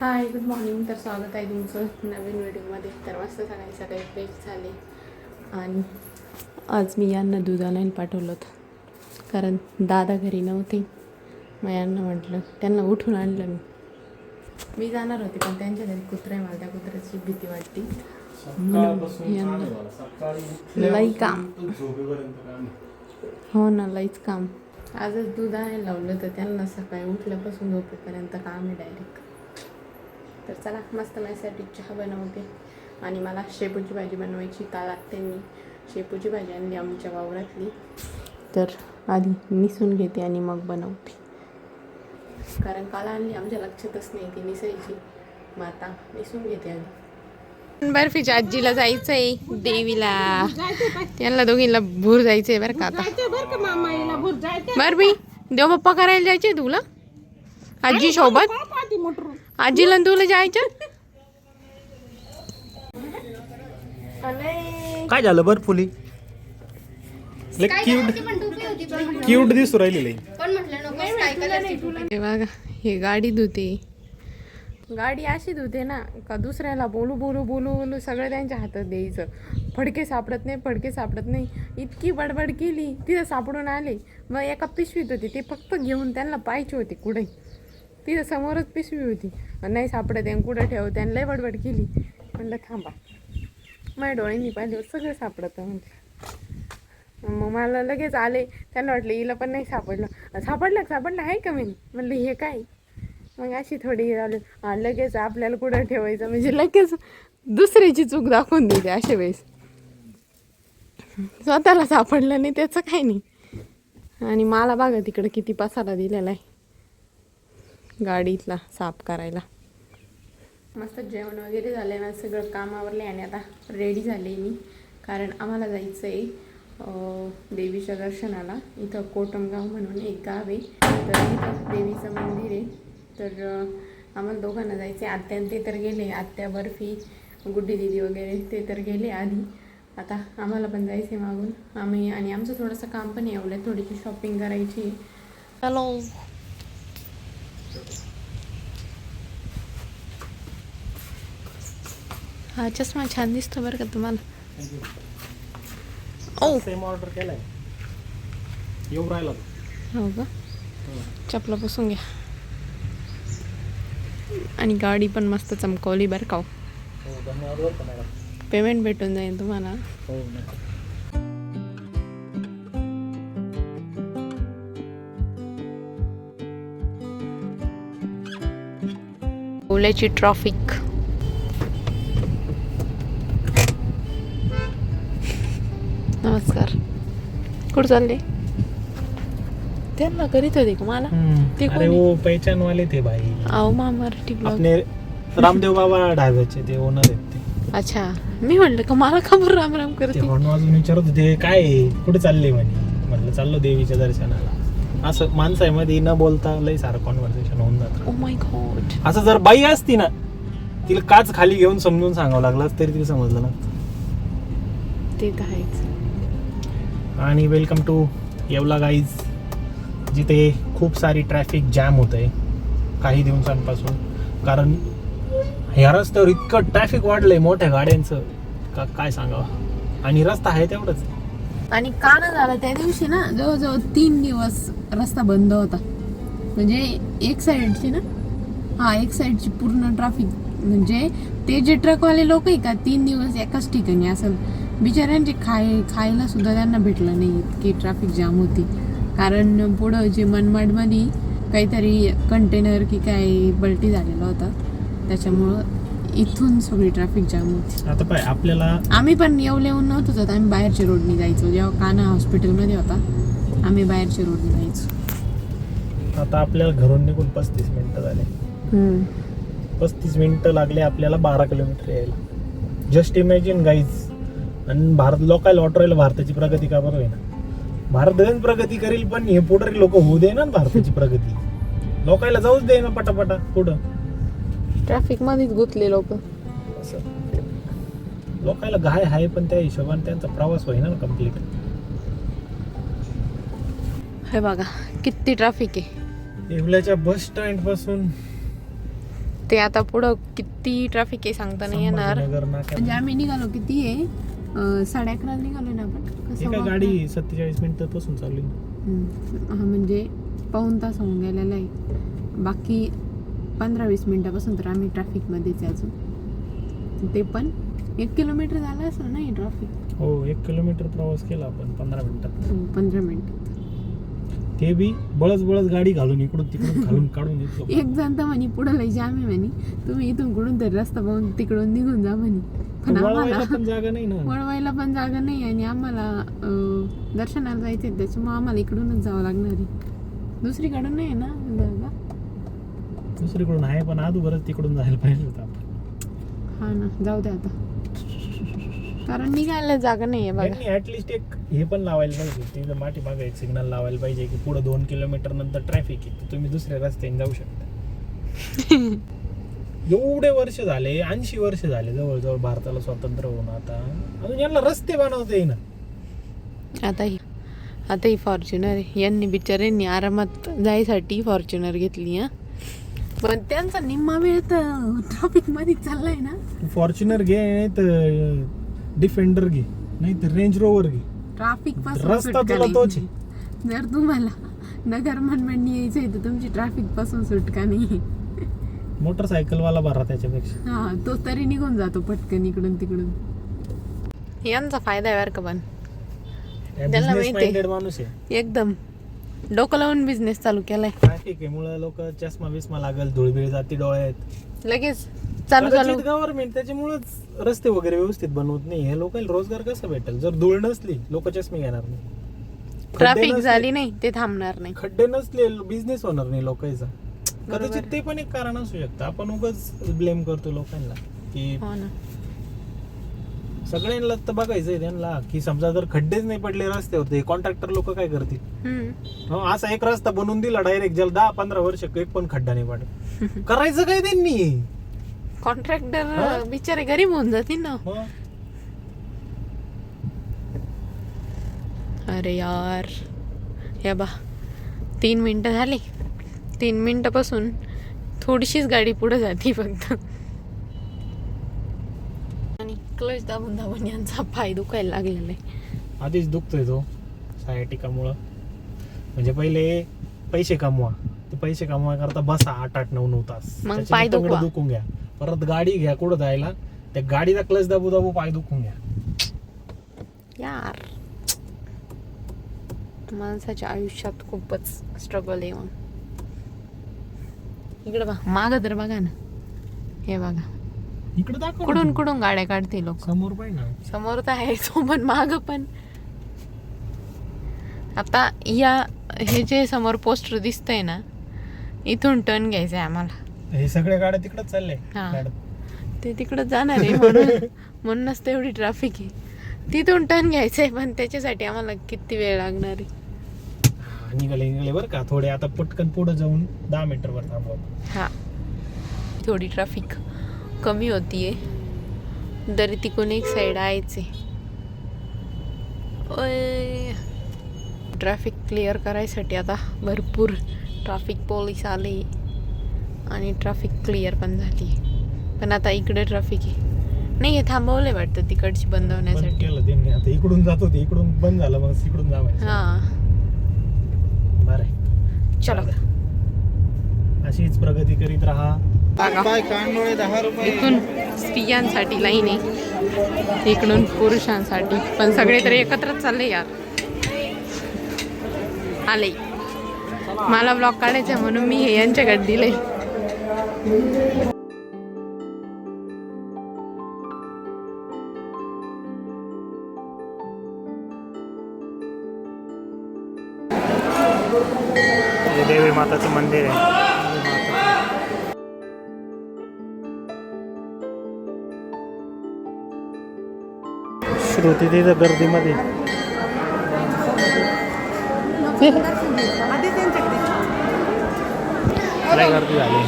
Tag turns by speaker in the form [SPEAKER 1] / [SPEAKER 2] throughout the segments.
[SPEAKER 1] Hi good morning तर स्वागत आहे तुमचं नवीन व्हिडिओमध्ये. तर मस्त सकाळी सकाळी फ्रेश झाले. आणि आज मी यांना दूध आणायला पाठवलं होतं. कारण दादा घरी नव्हते. मग यांना म्हटलं त्यांना उठून आणलं मी. मी जाणार होते पण त्यांच्या घरी कुत्रा आहे मला त्या कुत्र्याची भीती वाटते. म्हणून यांना लई काम. हो ना लईच काम. आजच दूध आणायला लावलं तर त्यांना सकाळी उठल्यापासून झोपेपर्यंत काम आहे डायरेक्ट तर चला मस्त माझ्यासाठी चहा बनवते. आणि मला शेपूची भाजी बनवायची काल आत्यांनी शेपूची भाजी आणली आमच्या वावरातली. तर आधी निसून घेते आणि मग बनवते. कारण काल आणली आमच्या लक्षातच नाही ती निसायची. मग आता निसून घेते आधी. बर्फीच्या आजीला जायचं आहे देवीला. त्यांना दोघींना भूर जायचंय बरं का आता.
[SPEAKER 2] बर का मामा याला भूर जायचं
[SPEAKER 1] बरं देव बाप्पा करायला जायचे तुला? आजी सोबत?
[SPEAKER 2] पाठी मोटर.
[SPEAKER 1] आजीला आणि तुला जायचं
[SPEAKER 3] काय झालं बर फुली? क्यूट क्यूट दिसू राहिलेले.
[SPEAKER 1] हे बघा हे गाडी धुते. गाडी अशी धुते ना का दुसऱ्याला बोलू बोलू बोलू बोलू सगळं त्यांच्या हातात द्यायचं. फडके सापडत नाही फडके सापडत नाही. इतकी बडबड केली तिथं सापडून आले. मग एका पिशवीत होती ते फक्त घेऊन त्यांना पाहायचे होते कुठे. तिथं समोरच पिशवी होती. नाही सापडत आहे कुठं ठेव त्यांना लय वडवड केली. म्हणलं थांबा. माझ्या डोळ्यांनी पाहिल्यावर सगळं सापडतं म्हटलं मग मला लगेच आले त्यांना वाटलं हिला पण नाही सापडलं. सापडलं का? सापडलं आहे का मी म्हणलं हे काय? मग अशी थोडी आले लगेच आपल्याला कुठं ठेवायचं म्हणजे लगेच दुसऱ्याची चूक दाखवून देते अशा वेळेस. स्वतःला सापडलं नाही त्याचं काही नाही. आणि मला बघा तिकडं किती पसारा दिलेला आहे. गाडीतला साफ करायला. मस्त जेवण वगैरे झालं आहे माझं सगळं काम आवरले आणि आता रेडी झाले मी. कारण आम्हाला जायचं आहे देवीच्या दर्शनाला. इथं कोटमगाव म्हणून एक गाव आहे. तर इथं देवीचं मंदिर आहे. तर आम्हाला दोघांना जायचं आहे आत्या आणि ते तर गेले. आत्या बर्फी गुड्डी दिदी वगैरे ते तर गेले आधी. आता आम्हाला पण जायचं आहे मागून. आम्ही आणि आमचं थोडंसं काम पण येवलं थोडीशी शॉपिंग करायची हॅलो हा चष्मा छान दिसतो बरं का तुम्हाला. ओ.
[SPEAKER 3] सेम ऑर्डर केलाय. येऊ राहिला.
[SPEAKER 1] हो का? चपला पुसून घ्या. आणि गाडी पण मस्त चमकवली बरं का
[SPEAKER 3] हो. धन्यवाद बरं का मॅडम.
[SPEAKER 1] पेमेंट भेटून जाईल तुम्हाला. ओल्याची ट्रॉफिक नमस्कार. कुठं चालले? त्यांना करीत होते का मला? ते
[SPEAKER 3] अरे
[SPEAKER 1] कोणी?
[SPEAKER 3] वो पहचान वाले थे भाई
[SPEAKER 1] अहो मा मराठी ब्लॉग
[SPEAKER 3] रामदेव बाबा ढाब्याचे ते ओनर आहेत ते.
[SPEAKER 1] अच्छा. मी म्हणलं का मला खबर राम राम
[SPEAKER 3] ते
[SPEAKER 1] करते?
[SPEAKER 3] हॉर्न वाजून विचारत होते काय आहे? कुठे चालले म्हणे? म्हणलं चाललो देवीच्या दर्शनाला. असं माणसामध्ये न बोलता लय सारं कॉन्व्हर्सेशन होऊन जातं.
[SPEAKER 1] ओ माय गॉड
[SPEAKER 3] असं जर बाई असती ना तिला काच खाली घेऊन समजून सांगावं लागलं तरी तिला समजलं ना
[SPEAKER 1] ते तर आहेच.
[SPEAKER 3] आणि वेलकम टू येवला गाईज जिथे खूप सारी ट्रॅफिक जॅम होत आहे काही दिवसांपासून. कारण ह्या रस्त्यावर इतकं ट्रॅफिक वाढलंय मोठ्या गाड्यांचं का काय सांगावं? आणि रस्ता आहे तेवढंच.
[SPEAKER 1] आणि का ना झालं त्या दिवशी ना जवळजवळ तीन दिवस रस्ता बंद होता. म्हणजे एक साईडची ना हा एक साईडची पूर्ण ट्रॅफिक म्हणजे ते जे ट्रकवाले लोक आहे का तीन दिवस एकाच ठिकाणी असं बिचाऱ्यांचे खाय खायला सुद्धा त्यांना भेटलं नाही इतकी ट्रॅफिक जाम होती. कारण पुढं जे मनमाडमध्ये काहीतरी कंटेनर की काय बल्टी झालेला होता. त्याच्यामुळं इथून सगळी ट्रॅफिक जाम होती.
[SPEAKER 3] आता पाय आपल्याला
[SPEAKER 1] आम्ही पण येऊ येऊन नव्हतो जात. आम्ही बाहेरच्या रोडने जायचो. जेव्हा काना हॉस्पिटलमध्ये होता आम्ही बाहेरच्या रोडने जायचो.
[SPEAKER 3] आता आपल्याला घरून निघून पस्तीस मिनिटं झाले. पस्तीस मिनिटं लागले आपल्याला बारा किलोमीटर यायला. जस्ट इमॅजिन गाईज आणि भारत लोकायला वाटू राहिलं भारताची प्रगती का बरं ना भारत प्रगती करेल पण हे पुढे लोक होऊ दे ना भारताची प्रगती. लोकायला जाऊच दे ना पटापटा. पुढं.
[SPEAKER 1] ट्रॅफिक मध्येच गुंतले लोक.
[SPEAKER 3] असं. लोकायला घाय आहे पण त्या हिशोबाने त्यांचा प्रवास होईना ना कंप्लीट
[SPEAKER 1] हे बघा किती ट्रॅफिक आहे.
[SPEAKER 3] येवल्याच्या बस स्टँडपासून
[SPEAKER 1] ते आता पुढं किती ट्रॅफिक आहे सांगता नाही येणार.
[SPEAKER 3] संभाजीनगर नाका
[SPEAKER 1] म्हणजे आम्ही निघालो किती आहे? अं, साडे अकरा निघालो ना आपण. का
[SPEAKER 3] एका
[SPEAKER 1] सव्वा
[SPEAKER 3] गाडी सत्तेचाळीस मिनिटापासून चालू आहे.
[SPEAKER 1] हम्म. हा म्हणजे पाऊन तास होऊन गेलेला आहे. बाकी पंधरा वीस मिनिटापासून तर आम्ही ट्रॅफिकमध्येच अजून. ते पण एक किलोमीटर झालं असं नाही ट्रॅफिक
[SPEAKER 3] हो एक किलोमीटर प्रवास केला आपण पंधरा मिनिटात.
[SPEAKER 1] पंधरा मिनिटात
[SPEAKER 3] ते बी बळच बळच गाडी घालून इकडून तिकडून घालून काढून येतो.
[SPEAKER 1] एक जण तर म्हणे पुढं लय जाम आहे म्हणे. तुम्ही इथून कुठून तरी रस्ता पाहून तिकडून निघून जा म्हणे. पण आम्हाला
[SPEAKER 3] पण जागा नाही ना.
[SPEAKER 1] वळवायला पण जागा नाही आणि आम्हाला दर्शनाला जायचं त्याच्यामुळे आम्हाला इकडूनच जावं लागणार आहे. दुसरीकडून नाही ना?
[SPEAKER 3] दुसरीकडून आहे पण अगोदरच तिकडून जायला पाहिजे होतं आपण.
[SPEAKER 1] हा ना जाऊ दे आता. कारण निघायला जागा नाही आहे बघा.
[SPEAKER 3] यांनी ऍटलिस्ट एक हे पण लावायला पाहिजे तिथं माठी मागे एक सिग्नल लावायला पाहिजे की पुढे दोन किलोमीटर नंतर ट्रॅफिक आहे तर तुम्ही दुसऱ्या रस्त्याने जाऊ शकता. एवढे वर्ष झाले ऐंशी वर्ष झाले जवळजवळ भारताला स्वातंत्र्य होऊन आता. अजून यांना रस्ते बनवता येईना.
[SPEAKER 1] आता ही आता ही फॉर्च्युनर यांनी बिचाऱ्यांनी आरामात जायसाठी फॉर्च्युनर घेतली हा. पण त्यांचा निम्मा वेळ तर ट्रॉफिकमध्ये चाललाय ना.
[SPEAKER 3] फॉर्च्युनर घे नाही तर डिफेंडर घे नाही तर रेंज रोवर घे.
[SPEAKER 1] ट्रॅफिकपासून
[SPEAKER 3] रस्ता
[SPEAKER 1] सुटका
[SPEAKER 3] तुला
[SPEAKER 1] नाही.
[SPEAKER 3] तोच आहे.
[SPEAKER 1] जर तुम्हाला नगर मनमाडणी यायचंय तर तुमची ट्रॅफिकपासून सुटका नाही.
[SPEAKER 3] मोटरसायकलवाला भरा त्याच्यापेक्षा.
[SPEAKER 1] हा तो तरी निघून जातो पटकन इकडून तिकडून. यांचा फायदा आहे बरं का पण. त्याला
[SPEAKER 3] बिझनेस
[SPEAKER 1] माहिती आहे.
[SPEAKER 3] माइंडेड माणूस आहे.
[SPEAKER 1] एकदम. डोकं लावून बिझनेस चालू केलाय.
[SPEAKER 3] ट्रॅफिक आहे. मुळे लोक चष्मा बिस्मा लागल धुळबिळ जाती डोळ्यात.
[SPEAKER 1] लगेच चालू चालू.
[SPEAKER 3] गव्हर्नमेंट त्याच्यामुळेच रस्ते वगैरे व्यवस्थित बनवत नाही. हे लोकांना रोजगार कसा भेटेल? जर धूळ नसली लोक चष्मे घेणार नाही.
[SPEAKER 1] ट्रॅफिक झाली नाही ते थांबणार नाही.
[SPEAKER 3] खड्डे नसले बिझनेस होणार नाही लोकांचा. कदाचित ते पण एक कारण असू शकतं. आपण उगाच ब्लेम करतो लोकांना की
[SPEAKER 1] हो ना.
[SPEAKER 3] सगळ्यांना तर बघायचंय त्यांना की समजा जर खड्डेच नाही पडले रस्त्यावर कॉन्ट्रॅक्टर लोक काय करतील?
[SPEAKER 1] हम्म.
[SPEAKER 3] हो, असा एक रस्ता बनवून दिला डायरेक्ट ज्याला दहा पंधरा वर्ष एक पण खड्डा नाही पडत. करायचं काय त्यांनी?
[SPEAKER 1] कॉन्ट्रॅक्टर? बिचारे गरीब होऊन जातील ना?
[SPEAKER 3] हो.
[SPEAKER 1] अरे यार. या बा. तीन मिनटं झाली. तीन मिनटापासून थोडीशीच गाडी पुढे जाते फक्त. क्लच दाबून दाबून यांचा पाय दुखायला लागलेला. आहे
[SPEAKER 3] आधीच दुखतोय तो सायाटिकामुळं म्हणजे पहिले पैसे कमवा ते पैसे कमवा करता बसा आठ आठ नऊ नऊ तास.
[SPEAKER 1] मग पाय
[SPEAKER 3] तंगडं
[SPEAKER 1] दुखवा.
[SPEAKER 3] दुखून घ्या. परत गाडी घ्या कुठं जायला त्या गाडीचा क्लच दाबू दाबू पाय दुखून घ्या.
[SPEAKER 1] यार. माणसाच्या आयुष्यात खूपच स्ट्रगल आहे मग इकडे बघा माग तर बघा ना. हे बघा.
[SPEAKER 3] इकडे दाखव ना
[SPEAKER 1] कुठून. कुठून गाड्या काढते लोक?
[SPEAKER 3] समोर पाहिजे ना.
[SPEAKER 1] समोर तर आहे सोबत माग पण. आता या हे जे समोर पोस्टर दिसतंय ना इथून टर्न घ्यायचं आहे आम्हाला.
[SPEAKER 3] हे सगळ्या गाड्या तिकडच चालले.
[SPEAKER 1] हा. ते तिकडं जाणार आहे म्हणून म्हणूनच तेवढी ट्रॅफिक आहे. तिथून टर्न घ्यायचं आहे पण त्याच्यासाठी आम्हाला किती वेळ लागणार आहे?
[SPEAKER 3] निघाले निघाले बरं का. थोडे आता पटकन पुढे जाऊन दहा मीटर वर थांबव.
[SPEAKER 1] हा. थोडी ट्रॅफिक कमी होतीये. तरी तिकडून एक साईड आहेच. आहे ओय. ट्रॅफिक क्लिअर करायसाठी आता भरपूर ट्रॅफिक पोलीस आले. आणि ट्रॅफिक क्लिअर पण झाली. पण आता इकडे ट्रॅफिक आहे. नाही हे थांबवले वाटतं तिकडची बंद
[SPEAKER 3] बंद
[SPEAKER 1] होण्यासाठी.
[SPEAKER 3] केलं त्यांनी. आता इकडून जात होते इकडून बंद झालं मग तिकडून जावायचं.
[SPEAKER 1] हा.
[SPEAKER 3] बरं आहे.
[SPEAKER 1] चलो.
[SPEAKER 3] अशीच प्रगती करीत राहा.
[SPEAKER 1] इथून स्त्रियांसाठी लाईन आहे. इकडून पुरुषांसाठी. पण सगळे तरी एकत्रच चालले यार. आले. मला ब्लॉग काढायचा म्हणून मी हे यांच्याकडे दिले.
[SPEAKER 3] देवी माताचं मंदिर आहे. श्रुती तिथं गर्दीमध्ये लय गर्दी झाली.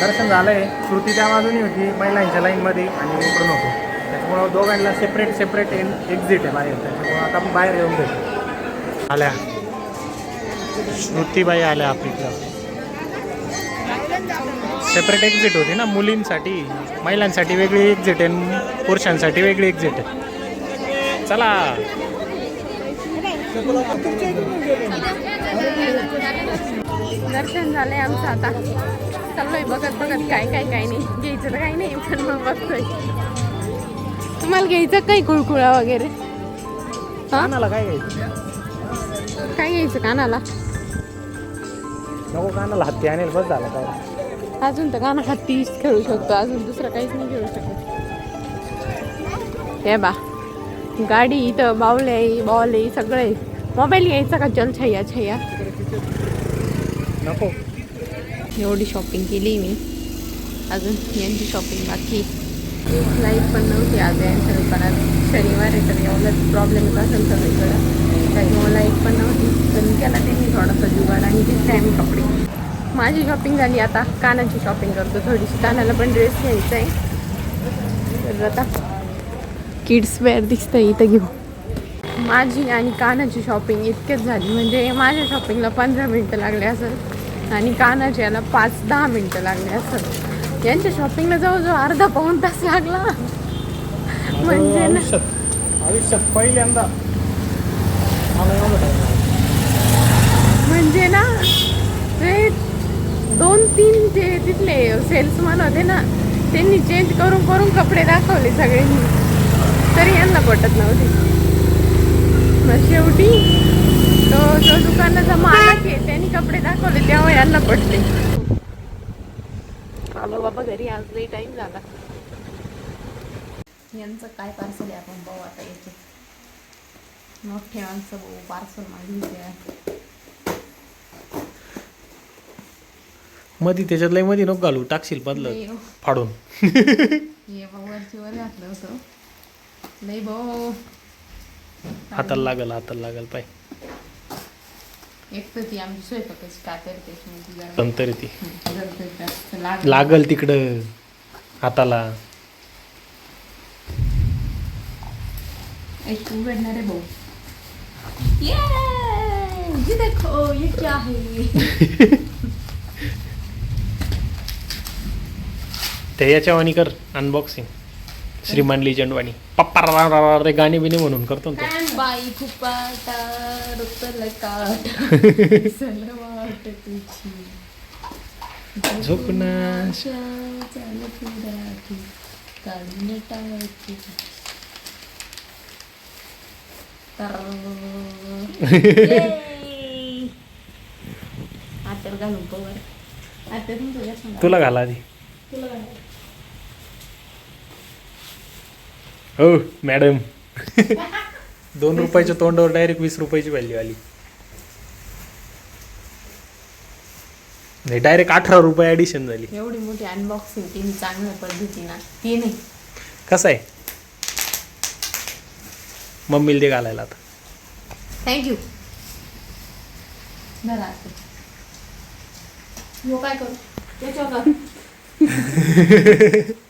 [SPEAKER 3] दर्शन झालंय. श्रुती त्या बाजूनी होती महिलांच्या लाईनमध्ये आणि मी होतो. त्याच्यामुळं दोघांना सेपरेट सेपरेट एक्झिट आहे बाहेर. त्याच्यामुळं आता आपण बाहेर येऊन भेटू. आल्या. श्रुतीबाई आल्या आपल्या सेपरेट एक्झिट होती ना मुलींसाठी. महिलांसाठी वेगळी एक्झिट आहे पुरुषांसाठी वेगळी एक्झिट आहे. चला.
[SPEAKER 1] दर्शन झालंय आमचं आता. चाललोय बघत बघत काय काय काय नाही. घ्यायचं तर काही नाही पण मग बघतोय. तुम्हाला घ्यायचं काही कुळकुळा वगैरे? हा?
[SPEAKER 3] कानाला काय घ्यायचं?
[SPEAKER 1] काय घ्यायचं कानाला?
[SPEAKER 3] नको कानाला हत्ती आणेल बस झालं काय?
[SPEAKER 1] अजून तर काना हत्तीच खेळू शकतो अजून दुसरं काहीच नाही खेळू शकत. हे बा गाडी इथं बावले आहे बॉल आहे सगळं आहे. मोबाईल घ्यायचा का चल छय्या छय्या
[SPEAKER 3] नको.
[SPEAKER 1] एवढी शॉपिंग केली मी. अजून यांची शॉपिंग बाकी एक लाइट पण नव्हती आज यांच्या दुकानात शनिवार आहे तर एवढं प्रॉब्लेम असेल सगळीकडं. त्याच्यामुळे लाइट पण नव्हती. पण केला त्यांनी थोडासा जुगाड आणि घेतले आम्ही कपडे. माझी शॉपिंग झाली आता. कानाची शॉपिंग करतो थोडीशी. कानाला पण ड्रेस घ्यायचा आहे तर आता किड्स वेअर दिसतं इथं घेऊ माझी आणि कानाची शॉपिंग इतकेच झाली. म्हणजे माझ्या शॉपिंगला पंधरा मिनटं लागले असेल आणि कानाची याला पाच दहा मिनटं लागले असेल. यांच्या शॉपिंगला जवळजवळ अर्धा पाऊण तास लागला. म्हणजे ना.
[SPEAKER 3] आयुष्यात आयुष्यात पहिल्यांदा.
[SPEAKER 1] म्हणजे ना ते दोन तीन जे तिथले सेल्समन होते ना त्यांनी चेंज करून करून कपडे दाखवले सगळ्यांनी. तरी यांना पटत नव्हते. मग शेवटी तो जो दुकानाचा मालक आहे त्यांनी कपडे दाखवले तेव्हा यांना पटले. आलो बाबा घरी आज लई टाईम झाला. यांचं काय पार्सल आहे आपण पाहू आता याचे. मोठे माणसं भाऊ पार्सल मागितले
[SPEAKER 3] मधी त्याच्यात लयमध्ये नको घालू टाकशील बदल
[SPEAKER 1] लई हो.
[SPEAKER 3] फाडून.
[SPEAKER 1] हे भाऊ वरची वर घातलं होतं. लई भाऊ.
[SPEAKER 3] हाताला लागल हाताला लागल पाय.
[SPEAKER 1] एक तर ती आमची स्वयंपाकाची कातर त्याच्यामध्ये जरा.
[SPEAKER 3] पण तरी ती.
[SPEAKER 1] जास्त
[SPEAKER 3] लागल. तिकडं हाताला.
[SPEAKER 1] एक उघडणार आहे भाऊ ये ये देखो ये क्या है
[SPEAKER 3] ते याच्यावानी कर अनबॉक्सिंग श्रीमान लिजंडवाणी पप्पा रा- रा- रा- गाणी बिणी म्हणून करतो ना तो.
[SPEAKER 1] बाई खुपाटा रुपल काट तुझी
[SPEAKER 3] झोपना
[SPEAKER 1] चाल पुराठी काढून आतर घालून पवर आतर तुझ्या
[SPEAKER 3] तुला घाला आधी
[SPEAKER 1] तुला घालून
[SPEAKER 3] हो मॅडम दोन रुपयाच्या तोंडावर डायरेक्ट वीस रुपयाची व्हॅल्यू आली. नाही डायरेक्ट अठरा रुपये ॲडिशन झाली.
[SPEAKER 1] एवढी मोठी अनबॉक्सिंग केली चांगल्या पद्धतीनं ती नाही.
[SPEAKER 3] कसं आहे? मम्मीला ते घालायला आता.
[SPEAKER 1] थँक्यू बरं यो काय करू? त्याच्यावर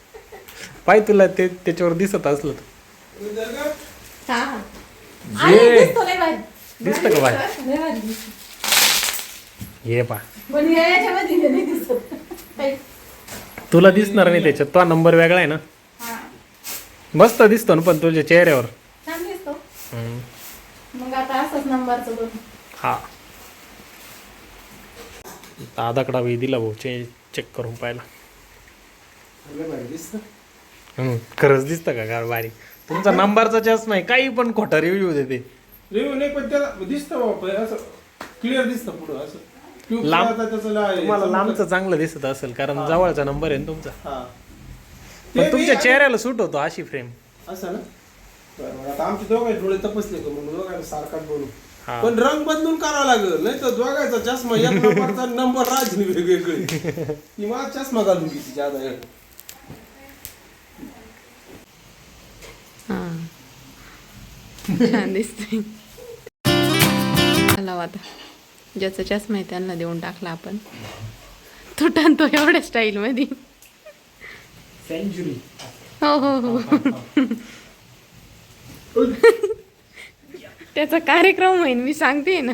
[SPEAKER 3] पाय तुला ते त्याच्यावर दिसत असलं तर.
[SPEAKER 1] हा. हा दिसतो लय भारी.
[SPEAKER 3] दिसतं का बाहेर
[SPEAKER 1] लय भारी दिसतो.
[SPEAKER 3] ये पा
[SPEAKER 1] पण या याच्यामध्ये नाही दिसत. काही.
[SPEAKER 3] तुला दिसणार नाही त्याच्यात. तो नंबर वेगळा आहे ना.
[SPEAKER 1] हा.
[SPEAKER 3] मस्त दिसतो ना पण तुझ्या चेहऱ्यावर.
[SPEAKER 1] छान दिसतो.
[SPEAKER 3] हम्म.
[SPEAKER 1] मग आता असंच नंबरचं दोन
[SPEAKER 3] हा. दादाकडा वेळ दिला भाऊ. चे चेक करून पाहिला. हम्म, खरंच दिसतं का गार बारीक? तुमचा नंबरचा चष्मा आहे काही पण खोटा रिव्ह्यू देते.
[SPEAKER 4] रिव्ह्यू नाही पण त्याला दिसतं बाबा असं क्लिअर दिसतं पुढं असं. ट्यूब
[SPEAKER 3] लांब-
[SPEAKER 4] लावता त्याचं ला-
[SPEAKER 3] तुम्हाला लांबचं चांगलं दिसत असेल कारण जवळचा नंबर आहे ना तुमचा.
[SPEAKER 4] हा.
[SPEAKER 3] पण तुमच्या चेहऱ्याला सूट होतो अशी फ्रेम
[SPEAKER 4] असं ना? बरं बरं आता आमचे दोघांचे डोळे तपासले का मग दोघांना सारखाच बोलू.
[SPEAKER 3] हा.
[SPEAKER 4] पण रंग बदलून करावा लागेल नाही तर दोघांचा चष्मा एक नंबरचा नंबर राजनी वेगवेगळे ती चष्मा घालून घेते ज्यादा.
[SPEAKER 1] हा छान दिसते चला आता ज्याचा चष्मा आहे त्यांना देऊन टाकला आपण. तो एवढ्या स्टाईल मध्ये.
[SPEAKER 3] सेंचुरी
[SPEAKER 1] हो हो हो. त्याचा कार्यक्रम होईल मी सांगते ना.